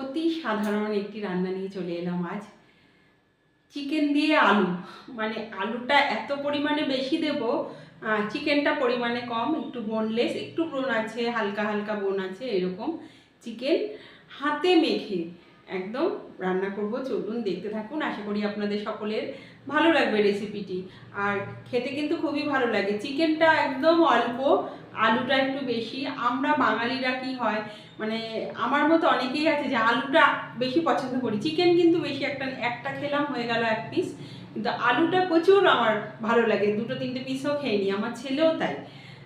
অতি সাধারণ একটি রান্না নিয়ে চলে এলাম আজ। চিকেন দিয়ে আলু। মানে আলুটা এত পরিমাণে বেশি দেব চিকেনটা পরিমাণে কম, একটু বোনলেস একটু বোন আছে, হালকা হালকা বোন আছে, এরকম চিকেন হাতে মেখে একদম রান্না করব, চলুন দেখতে থাকুন, আশা করি আপনাদের সকলের ভালো লাগবে রেসিপিটি আর খেতে কিন্তু খুবই ভালো লাগে। চিকেনটা একদম অল্প, আলুটা একটু বেশি। আমরা বাঙালিরা কি হয় মানে আমার মতো অনেকেই আছে যে আলুটা বেশি পছন্দ করি। চিকেন কিন্তু বেশি একটা একটা খেলাম, হয়ে গেল এক পিস কিন্তু আলুটা প্রচুর আমার ভালো লাগে। দুটো, তিনটে পিসও খেয়ে নিই আমার ছেলেও তাই।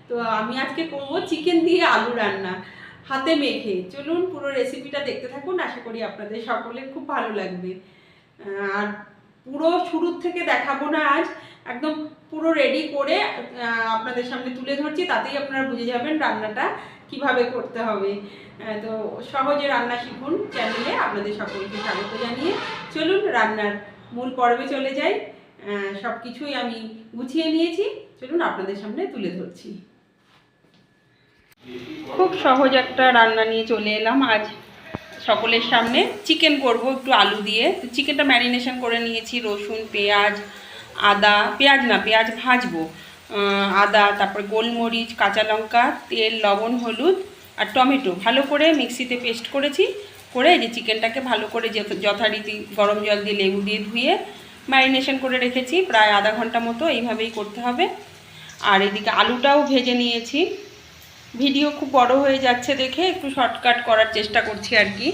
তো আমি আজকে করব চিকেন দিয়ে আলু রান্না। হাতে মেখে। চলুন পুরো রেসিপিটা দেখতে থাকুন, আশা করি আপনাদের সকলের খুব ভালো লাগবে। আর পুরো শুরুর থেকে দেখাবো না আজ, একদম পুরো রেডি করে আপনাদের সামনে তুলে ধরছি, তাতেই আপনারা বুঝে যাবেন রান্নাটা কীভাবে করতে হবে। তো সহজে রান্না শিখুন চ্যানেলে আপনাদের সকলকে স্বাগত জানিয়ে। চলুন রান্নার মূল পর্বে চলে যাই। সব কিছুই আমি গুছিয়ে নিয়েছি। চলুন আপনাদের সামনে তুলে ধরছি। খুব সহজ একটা রান্না নিয়ে চলে এলাম। আজ সকলের সামনে চিকেন করব একটু আলু দিয়ে। তো চিকেনটা ম্যারিনেশন করে নিয়েছি, রসুন, পেঁয়াজ, আদা, পেঁয়াজ না, পেঁয়াজ ভাজবো। আদা, তারপর গোলমরিচ, কাঁচা লঙ্কা, তেল, লবণ, হলুদ আর টমেটো। ভালো করে মিক্সিতে পেস্ট করেছি, করে যে চিকেনটাকে ভালো করে যথারীতি গরম জল দিয়ে লেবু দিয়ে ধুয়ে ম্যারিনেশন করে রেখেছি। প্রায় আধা ঘণ্টা মতো এইভাবেই করতে হবে। আর এদিকে আলুটাও ভেজে নিয়েছি। ভিডিও খুব বড় হয়ে যাচ্ছে দেখে একটু শর্টকাট করার চেষ্টা করছি আর কি।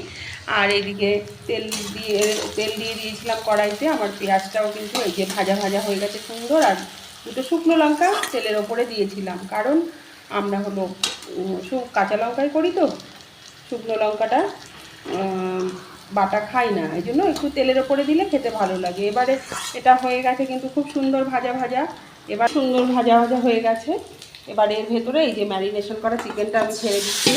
আর এইদিকে তেল দিয়ে তেল দিয়ে দিয়েছিলাম কড়াইতে, আমার পেঁয়াজটাও কিন্তু এই যে ভাজা ভাজা হয়ে গেছে সুন্দর, আর দুটো শুকনো লঙ্কা তেলের ওপরে দিয়েছিলাম। কারণ আমরা হলো কাঁচা লঙ্কাই করি তো, শুকনো লঙ্কাটা বাটা খাই না, এই জন্য একটু তেলের ওপরে দিলে খেতে ভালো লাগে। এবারে এটা হয়ে গেছে কিন্তু খুব সুন্দর ভাজা ভাজা। এবার সুন্দর ভাজা ভাজা হয়ে গেছে। এবার এর ভেতরে এই যে ম্যারিনেশন করা চিকেনটা আমি ছেড়ে দিচ্ছি।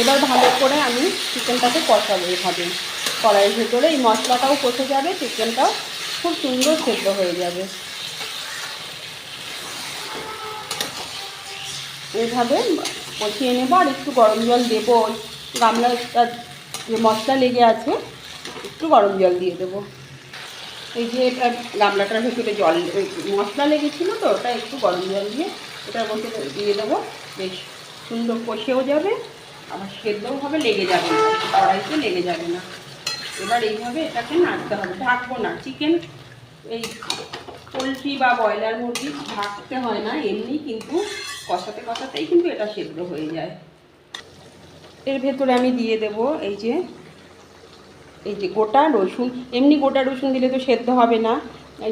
এবার ভালো করে আমি চিকেনটাকে কষাবো এভাবে। কড়াইয়ের ভেতরে এই মশলাটাও কষে যাবে চিকেনটাও খুব সুন্দর সেদ্ধ হয়ে যাবে। এইভাবে কষিয়ে নেব, আর একটু গরম জল দেবো। গামলাটা যে মশলা লেগে আছে, একটু গরম জল দিয়ে দেবো। এই যে এটা গামলাটার ভেতরে জল মশলা লেগেছিলো তো, ওটা একটু গরম জল দিয়ে ওটার মধ্যে দিয়ে দেবো। বেশ সুন্দর কষেও যাবে, আবার সেদ্ধও হবে, লেগে যাবে না। কড়াইতে লেগে যাবে না। এবার এইভাবে এটাকে নাড়তে হবে। ঢাকবো না। চিকেন, এই পোলট্রি বা ব্রয়লার মুরগি ঢাকতে হয় না, এমনি কিন্তু কষাতে কষাতেই কিন্তু এটা সেদ্ধ হয়ে যায়। এর ভেতরে আমি দিয়ে দেব এই যে এই যে গোটা রসুন, এমনি গোটা রসুন দিলে তো সেদ্ধ হবে না।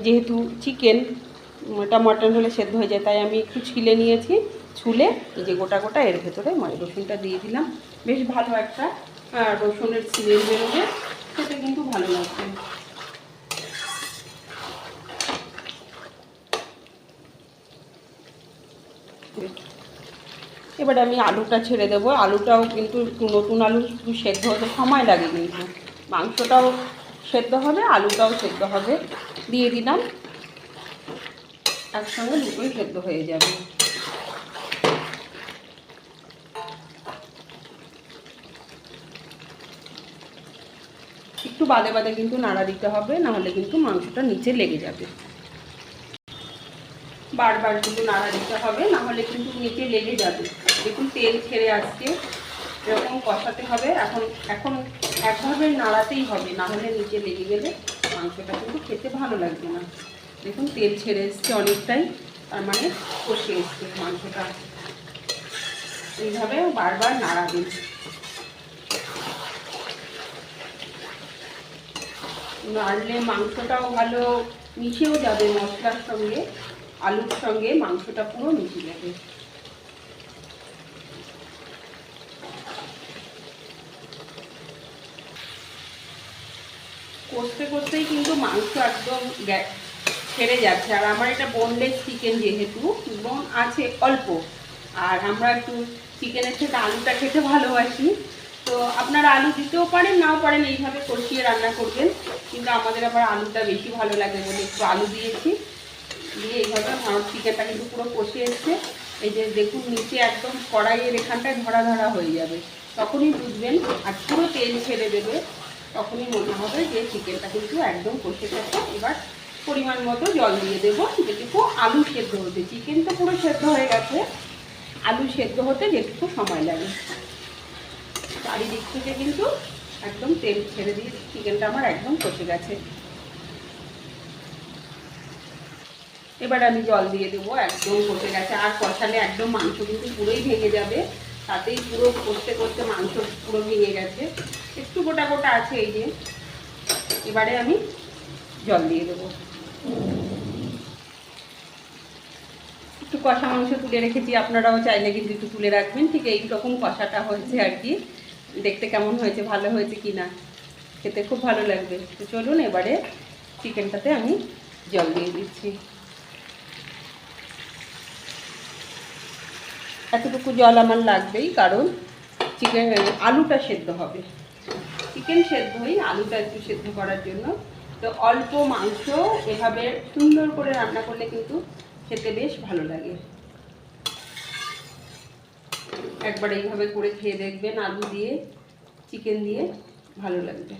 যেহেতু চিকেন ওটা মটন হলে সেদ্ধ হয়ে যায়, তাই আমি একটু ছিলে নিয়েছি। ছুলে এই যে গোটা গোটা এর ভেতরে রসুনটা দিয়ে দিলাম। বেশ ভালো একটা রসুনের স্মেল বেরোবে। খেতে কিন্তু ভালো লাগবে। এবারে আমি আলুটা ছেড়ে দেবো। আলুটাও কিন্তু নতুন আলু সেদ্ধ হতে সময় লাগে কিন্তু। মাংসটাও সেদ্ধ হবে, আলুটাও সেদ্ধ হবে। দিয়ে দিলাম। একসঙ্গে দুটোই সেদ্ধ হয়ে যাবে। একটু বাদে বাদে কিন্তু নাড়া দিতে হবে, নাহলে কিন্তু মাংসটা নিচে লেগে যাবে। বারবার কিন্তু নাড়া দিতে হবে, নাহলে কিন্তু নিচে লেগে যাবে। দেখুন তেল ছেড়ে আসছে। এরকম কষাতে হবে, এখন এখন একভাবে নাড়াতেই হবে নাহলে নিচে লেগে গেলে মাংসটা কিন্তু খেতে ভালো লাগবে না। দেখুন, তেল ছেড়ে এসছে অনেকটাই, তার মানে কষে এসছে মাংসটা। এইভাবে বারবার নাড়াবেন। নাড়লে মাংসটাও ভালো মিশেও যাবে মশলার সঙ্গে, আলুর সঙ্গে মাংসটা পুরো মিশে যাবে। কষতে কষতেই কিন্তু মাংস একদম ছেড়ে যাচ্ছে। আর আমার এটা বোনলেস চিকেন যেহেতু, এবং আছে অল্প। আর আমরা একটু চিকেনের থেকে আলুটা খেতে ভালোবাসি। তো আপনারা আলু দিতেও পারেন, নাও পারেন, এইভাবে কষিয়ে রান্না করবেন। কিন্তু আমাদের আবার আলুটা বেশি ভালো লাগে বলে একটু আলু দিয়েছি। দিয়ে এইভাবে আমার চিকেনটা কিন্তু পুরো কষে এসছে। এই যে দেখুন, নিচে একদম কড়াইয়ের এখানটায় ধরা ধরা হয়ে যাবে। তখনই বুঝবেন, আর পুরো তেল ছেড়ে দেবে। তখনই মনে হবে যে চিকেনটা কিন্তু একদম কষে গেছে এবার পরিমাণ মতো জল দিয়ে দেবো। যেটুকু আলু সেদ্ধ হতে চিকেন তো পুরো সেদ্ধ হয়ে গেছে। আলু সেদ্ধ হতে যেটুকু সময় লাগে। চারিদিক থেকে কিন্তু একদম তেল ছেড়ে দিয়ে চিকেনটা আমার একদম কষে গেছে। এবার আমি জল দিয়ে দেবো, একদম কষে গেছে। আর কষালে একদম মাংস কিন্তু পুরোই ভেঙে যাবে। তাতেই পুরো করতে করতে মাংস পুরো ভেঙে গেছে। একটু গোটা গোটা আছে এই যে। এবারে আমি জল দিয়ে দেবো। একটু কষা মাংস তুলে রেখেছি, আপনারাও চাইলে কিন্তু একটু তুলে রাখবেন। ঠিক এই রকম কষাটা হয়েছে আর কি। দেখতে কেমন হয়েছে, ভালো হয়েছে কি না? খেতে খুব ভালো লাগবে। তো চলুন এবারে চিকেনটাতে আমি জল দিয়ে দিচ্ছি। এতটুকু জল আমার লাগবেই, কারণ চিকেন, আলুটা সেদ্ধ হবে। চিকেন সেদ্ধ হই আলুটা একটু সেদ্ধ করার জন্য। তো অল্প মাংস এভাবে সুন্দর করে রান্না করলে কিন্তু খেতে বেশ ভালো লাগে। একবার এইভাবে করে খেয়ে দেখবেন, আলু দিয়ে চিকেন দিয়ে ভালো লাগবে।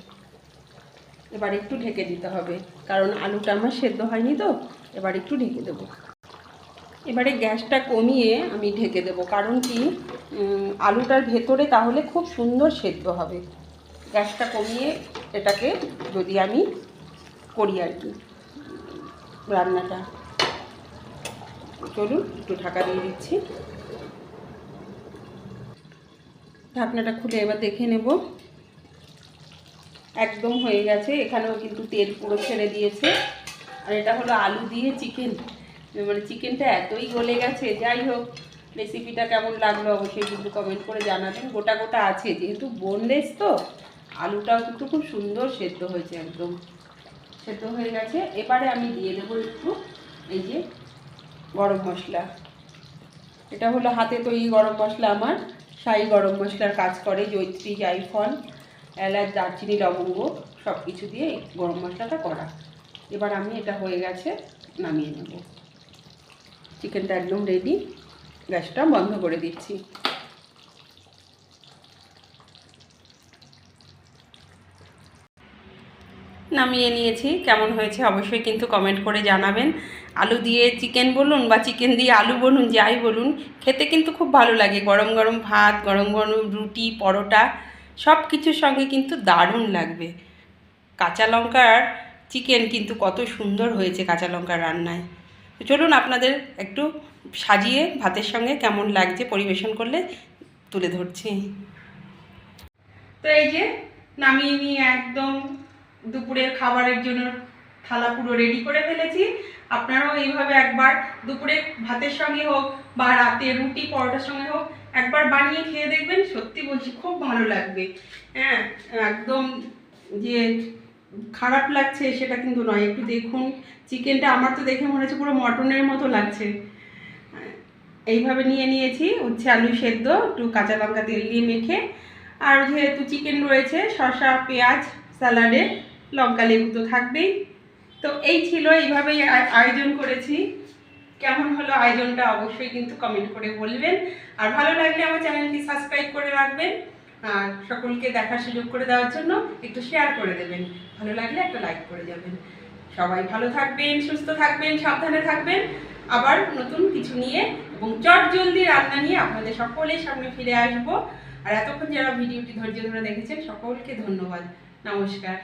এবার একটু ঢেকে দিতে হবে, কারণ আলুটা আমার সেদ্ধ হয়নি তো, এবার একটু ঢেকে দেবো। এবারে গ্যাসটা কমিয়ে আমি ঢেকে দেবো, কারণ কি আলুটার ভেতরে তাহলে খুব সুন্দর সেদ্ধ হবে। গ্যাসটা কমিয়ে এটাকে যদি আমি করি আর কি, রান্নাটা। চলুন, একটু ঢাকা দিয়ে দিচ্ছি। ঢাকনাটা খুলে এবার দেখে নেব। একদম হয়ে গেছে, এখানেও কিন্তু তেল পুরো ছেড়ে দিয়েছে। আর এটা হলো আলু দিয়ে চিকেন। মানে চিকেনটা এতই গলে গেছে, যাই হোক রেসিপিটা কেমন লাগল অবশ্যই কিন্তু কমেন্ট করে জানাবেন। গোটা গোটা আছে, যেহেতু বোনলেস তো আলুটাও কিন্তু খুব সুন্দর সেদ্ধ হয়েছে একদম। সেদ্ধ হয়ে গেছে। এবারে আমি দিয়ে দেবো একটু এই যে গরম মশলা। এটা হলো হাতে তৈরি গরম মশলা আমার। শাহি গরম মশলার কাজ করে জৈত্রী জায়ফল এলাচ, দারচিনি, লবঙ্গ সব কিছু দিয়ে গরম মশলাটা করা। এবার আমি এটা হয়ে গেছে নামিয়ে নেব। চিকেনটা একদম রেডি গ্যাসটা বন্ধ করে দিচ্ছি। নামিয়ে নিয়েছি। কেমন হয়েছে অবশ্যই কিন্তু কমেন্ট করে জানাবেন। আলু দিয়ে চিকেন বলুন বা চিকেন দিয়ে আলু বলুন, যাই বলুন, খেতে কিন্তু খুব ভালো লাগে। গরম গরম ভাত, গরম গরম রুটি, পরোটা সব কিছুর সঙ্গে কিন্তু দারুণ লাগবে। কাঁচা লঙ্কার চিকেন কিন্তু কত সুন্দর হয়েছে কাঁচা লঙ্কার রান্নায়। চলুন আপনাদের একটু সাজিয়ে ভাতের সঙ্গে কেমন লাগছে পরিবেশন করলে তুলে ধরছি। তো এই যে নামিয়ে নিয়ে একদম দুপুরের খাবারের জন্য থালা পুরো রেডি করে ফেলেছি। আপনারাও এইভাবে একবার দুপুরে ভাতের সঙ্গে হোক বা রাতে রুটি, পরোটার সঙ্গে হোক, একবার বানিয়ে খেয়ে দেখবেন, সত্যি বলছি খুব ভালো লাগবে। হ্যাঁ একদম যে খারাপ লাগছে সেটা কিন্তু নয়। একটু দেখুন, চিকেনটা আমার তো দেখে মনে হচ্ছে পুরো মটনের মতো লাগছে। এইভাবে নিয়ে নিয়েছি, উচ্ছে, আলু সেদ্ধ, একটু কাঁচা লঙ্কা তেল দিয়ে মেখে। আর যেহেতু চিকেন রয়েছে, শসা, পেঁয়াজ, স্যালাডে লঙ্কা লেবু তো থাকবেই। তো এই ছিল, এইভাবেই আয়োজন করেছি। কেমন হলো আয়োজনটা অবশ্যই কিন্তু কমেন্ট করে বলবেন। আর ভালো লাগলে আমার চ্যানেলটি সাবস্ক্রাইব করে রাখবেন। আর সকলকে দেখার সুযোগ করে দেওয়ার জন্য একটু শেয়ার করে দেবেন। ভালো লাগলে একটা লাইক করে যাবেন। সবাই ভালো থাকবেন, সুস্থ থাকবেন, সাবধানে থাকবেন। আবার নতুন কিছু নিয়ে এবং চট জলদি রান্না নিয়ে আপনাদের সকলের সামনে ফিরে আসব। আর এতক্ষণ যারা ভিডিওটি ধৈর্য ধরে দেখেছেন, সকলকে ধন্যবাদ। নমস্কার।